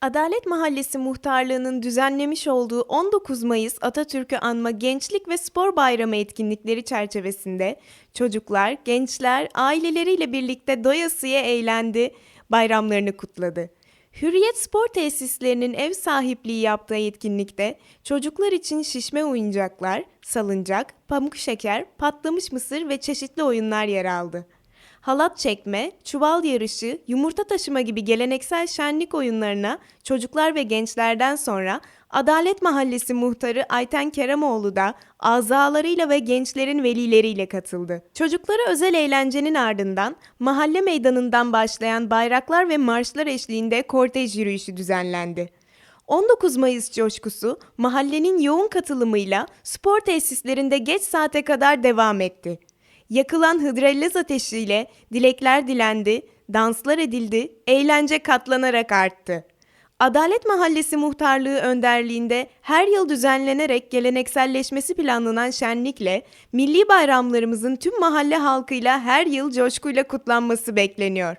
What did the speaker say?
Adalet Mahallesi Muhtarlığı'nın düzenlemiş olduğu 19 Mayıs Atatürk'ü anma Gençlik ve Spor Bayramı etkinlikleri çerçevesinde çocuklar, gençler aileleriyle birlikte doyasıya eğlendi, bayramlarını kutladı. Hürriyet Spor Tesislerinin ev sahipliği yaptığı etkinlikte çocuklar için şişme oyuncaklar, salıncak, pamuk şeker, patlamış mısır ve çeşitli oyunlar yer aldı. Halat çekme, çuval yarışı, yumurta taşıma gibi geleneksel şenlik oyunlarına çocuklar ve gençlerden sonra Adalet Mahallesi muhtarı Ayten Keremoğlu da azalarıyla ve gençlerin velileriyle katıldı. Çocuklara özel eğlencenin ardından mahalle meydanından başlayan bayraklar ve marşlar eşliğinde kortej yürüyüşü düzenlendi. 19 Mayıs coşkusu mahallenin yoğun katılımıyla spor tesislerinde geç saate kadar devam etti. Yakılan hıdrellez ateşiyle dilekler dilendi, danslar edildi, eğlence katlanarak arttı. Adalet Mahallesi Muhtarlığı önderliğinde her yıl düzenlenerek gelenekselleşmesi planlanan şenlikle milli bayramlarımızın tüm mahalle halkıyla her yıl coşkuyla kutlanması bekleniyor.